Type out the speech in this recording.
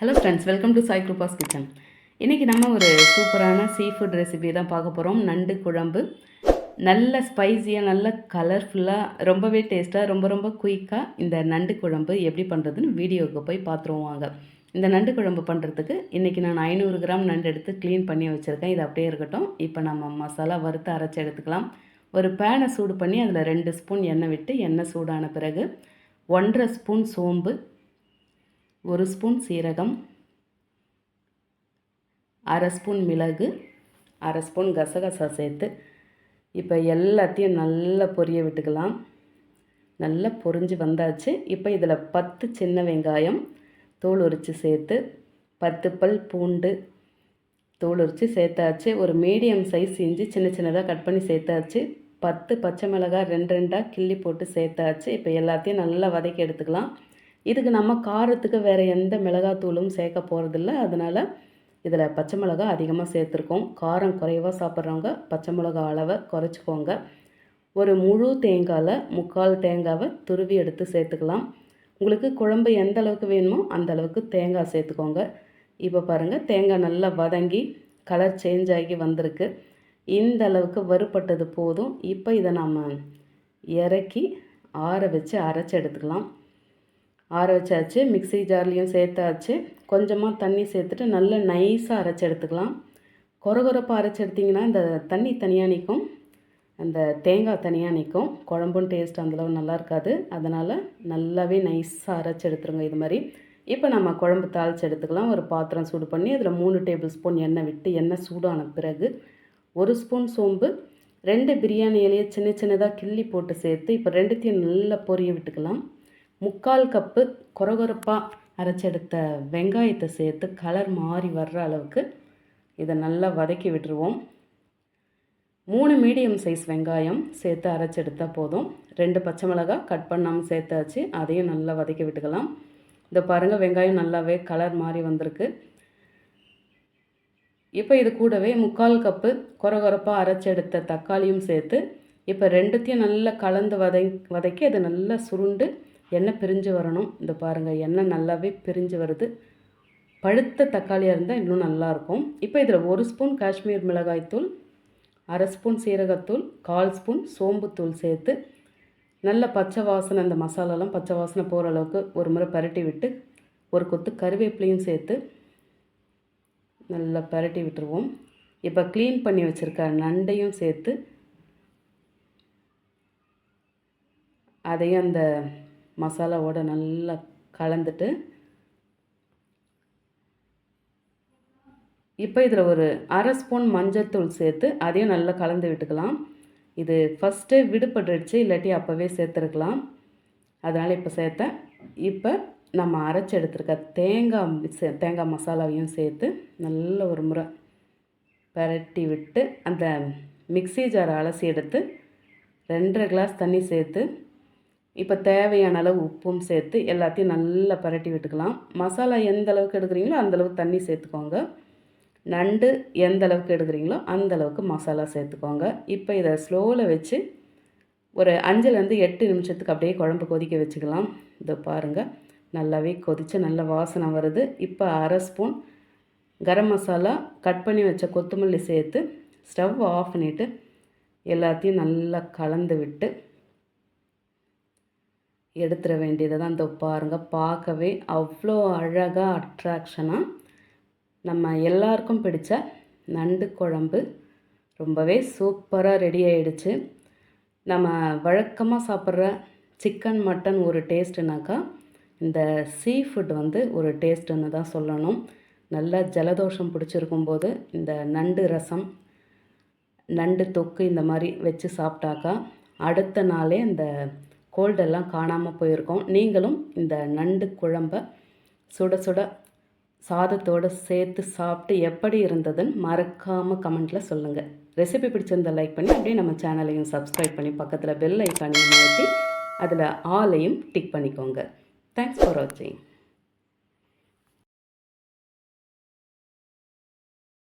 Hello friends welcome to Sai Kripa's kitchen இன்றைக்கி நம்ம ஒரு சூப்பரான சீ ஃபுட் ரெசிபி தான் பார்க்க போகிறோம் நண்டு குழம்பு. நல்ல ஸ்பைஸியாக நல்ல கலர்ஃபுல்லாக ரொம்பவே டேஸ்ட்டாக ரொம்ப ரொம்ப குயிக்காக இந்த நண்டு குழம்பு எப்படி பண்ணுறதுன்னு வீடியோவுக்கு போய் பார்த்துருவாங்க இந்த நண்டு குழம்பு பண்ணுறதுக்கு இன்றைக்கி நான் ஐநூறு கிராம் நண்டு எடுத்து க்ளீன் பண்ணி வச்சுருக்கேன். இது அப்படியே இருக்கட்டும். இப்போ நம்ம மசாலா வறுத்து அரைச்சி எடுத்துக்கலாம். ஒரு பேனை சூடு பண்ணி அதில் ரெண்டு ஸ்பூன் எண்ணெய் விட்டு எண்ணெய் சூடான பிறகு ஒன்றரை ஸ்பூன் சோம்பு ஒரு ஸ்பூன் சீரகம் அரை ஸ்பூன் மிளகு அரை ஸ்பூன் கசகசா சேர்த்து இப்போ எல்லாத்தையும் நல்லா பொரிய விட்டுக்கலாம். நல்லா பொரிஞ்சு வந்தாச்சு. இப்போ இதில் பத்து சின்ன வெங்காயம் தோல் உரித்து சேர்த்து பத்து பல் பூண்டு தோல் உரித்து சேர்த்தாச்சு. ஒரு மீடியம் சைஸ் இஞ்சி சின்ன சின்னதாக கட் பண்ணி சேர்த்தாச்சு. பத்து பச்சை மிளகாய் ரெண்டு ரெண்டாக கிள்ளி போட்டு சேர்த்தாச்சு. இப்போ எல்லாத்தையும் நல்லா வதக்கி எடுத்துக்கலாம். இதுக்கு நம்ம காரத்துக்கு வேறு எந்த மிளகாத்தூளும் சேர்க்க போகிறதில்ல அதனால் இதில் பச்சை மிளகா அதிகமாக சேர்த்துருக்கோம். காரம் குறைவாக சாப்பிட்றவங்க பச்சை மிளகா அளவை குறைச்சிக்கோங்க. ஒரு முழு தேங்காயில் முக்கால் தேங்காவை துருவி எடுத்து சேர்த்துக்கலாம். உங்களுக்கு குழம்பு எந்த அளவுக்கு வேணுமோ அந்த அளவுக்கு தேங்காய் சேர்த்துக்கோங்க. இப்போ பாருங்கள் தேங்காய் நல்லா வதங்கி கலர் சேஞ்ச் ஆகி வந்திருக்கு. இந்த அளவுக்கு வறுப்பட்டது போதும். இப்போ இதை நாம் இறக்கி ஆற வச்சு அரைச்சி எடுத்துக்கலாம். ஆற வச்சாச்சு மிக்ஸி ஜார்லேயும் சேர்த்தாச்சு. கொஞ்சமாக தண்ணி சேர்த்துட்டு நல்லா நைஸாக அரைச்சி எடுத்துக்கலாம். கொரகொரப்பாக அரைச்சி எடுத்திங்கன்னா இந்த தண்ணி தனியாக நிற்கும் அந்த தேங்காய் தனியாக நிற்கும் குழம்பும் டேஸ்ட் அந்தளவு நல்லா இருக்காது. அதனால் நல்லாவே நைஸாக அரைச்சி எடுத்துருங்க இது மாதிரி. இப்போ நம்ம குழம்பு தாளித்து எடுத்துக்கலாம். ஒரு பாத்திரம் சூடு பண்ணி அதில் மூணு டேபிள் ஸ்பூன் எண்ணெய் விட்டு எண்ணெய் சூடான பிறகு ஒரு ஸ்பூன் சோம்பு ரெண்டு பிரியாணி இலையை சின்ன சின்னதாக கிள்ளி போட்டு சேர்த்து இப்போ ரெண்டுத்தையும் நல்லா பொரிய விட்டுக்கலாம். முக்கால் கப்பு கொரகொரப்பாக அரைச்செடுத்த வெங்காயத்தை சேர்த்து கலர் மாறி வர்ற அளவுக்கு இதை நல்லா வதக்கி விட்டுருவோம். மூணு மீடியம் சைஸ் வெங்காயம் சேர்த்து அரைச்செடுத்தால் போதும். ரெண்டு பச்சை மிளகாய் கட் பண்ணாமல் சேர்த்தாச்சு. அதையும் நல்லா வதக்கி விட்டுக்கலாம். இந்த பாருங்கள் வெங்காயம் நல்லாவே கலர் மாறி வந்திருக்கு. இப்போ இது கூடவே முக்கால் கப்பு கொரகொரப்பாக அரைச்செடுத்த தக்காளியும் சேர்த்து இப்போ ரெண்டுத்தையும் நல்லா கலந்து வதை வதக்கி அதை நல்லா சுருண்டு எண்ணெய் பிரிஞ்சு வரணும்? இந்த பாருங்கள் எண்ணெய் நல்லாவே பிரிஞ்சு வருது. பழுத்த தக்காளியாக இருந்தால் இன்னும் நல்லாயிருக்கும் இப்போ இதில் ஒரு ஸ்பூன் காஷ்மீர் மிளகாய்த்தூள் அரை ஸ்பூன் சீரகத்தூள் கால் ஸ்பூன் சோம்புத்தூள் சேர்த்து நல்ல பச்சை வாசனை அந்த மசாலாலாம் பச்சை வாசனை போகிற அளவுக்கு ஒரு முறை பரட்டி விட்டு ஒரு கொத்து கருவேப்பிலையும் சேர்த்து நல்லா பரட்டி விட்டுருவோம். இப்போ க்ளீன் பண்ணி வச்சுருக்க நண்டையும் சேர்த்து அதையும் அந்த மசாலாவோட நல்லா கலந்துட்டு இப்போ இதில் ஒரு அரை ஸ்பூன் மஞ்சத்தூள் சேர்த்து அதையும் நல்லா கலந்து விட்டுக்கலாம். இது ஃபஸ்ட்டே விடுபட்டுடுச்சு இல்லாட்டி அப்போவே சேர்த்துருக்கலாம். அதனால் இப்போ சேர்த்தேன் இப்போ நம்ம அரைச்சி எடுத்துருக்க தேங்காய் சே தேங்காய் மசாலாவையும் சேர்த்து நல்ல ஒரு முறை பரட்டி விட்டு அந்த மிக்ஸி ஜாரை அலசி எடுத்து ரெண்டரை கிளாஸ் தண்ணி சேர்த்து இப்போ தேவையான அளவு உப்பும் சேர்த்து எல்லாத்தையும் நல்லா பரட்டி விட்டுக்கலாம். மசாலா எந்த அளவுக்கு எடுக்கிறீங்களோ அந்தளவுக்கு தண்ணி சேர்த்துக்கோங்க. நண்டு எந்த அளவுக்கு எடுக்கிறீங்களோ அந்த அளவுக்கு மசாலா சேர்த்துக்கோங்க. இப்போ இதை ஸ்லோவில் வச்சு ஒரு அஞ்சுலேருந்து எட்டு நிமிஷத்துக்கு அப்படியே குழம்பு கொதிக்க வச்சுக்கலாம். இதை பாருங்கள் நல்லாவே கொதித்து நல்ல வாசனை வருது. இப்போ அரை ஸ்பூன் கரம் மசாலா கட் பண்ணி வச்ச கொத்தமல்லி சேர்த்து ஸ்டவ் ஆஃப் பண்ணிவிட்டு எல்லாத்தையும் நல்லா கலந்து விட்டு எடுத்துட வேண்டியதை தான் இந்த பாருங்கள் பார்க்கவே அவ்வளோ அழகாக அட்ராக்ஷனாக நம்ம எல்லாருக்கும் பிடிச்ச நண்டு குழம்பு. ரொம்பவே சூப்பராக ரெடி ஆகிடுச்சு நம்ம வழக்கமாக சாப்பிட்ற சிக்கன் மட்டன் ஒரு டேஸ்ட்டுனாக்கா இந்த சீ ஃபுட் வந்து ஒரு டேஸ்ட்டுன்னு தான் சொல்லணும். நல்லா ஜலதோஷம் பிடிச்சிருக்கும் போது இந்த நண்டு ரசம் நண்டு தொக்கு இந்த மாதிரி வச்சு சாப்பிட்டாக்கா அடுத்த நாளே இந்த கோல்டெல்லாம் காணாமல் போயிருக்கோம். நீங்களும் இந்த நண்டு குழம்ப சுட சுட சாதத்தோடு சேர்த்து சாப்பிட்டு எப்படி இருந்ததுன்னு மறக்காமல் கமெண்ட்டில் சொல்லுங்கள் ரெசிபி பிடிச்சிருந்த லைக் பண்ணி அப்படியே நம்ம சேனலையும் சப்ஸ்கிரைப் பண்ணி பக்கத்தில் பெல் ஐக்கானையும் மாற்றி அதில் ஆலையும் டிக் பண்ணிக்கோங்க. தேங்க்ஸ் ஃபார் வாட்சிங்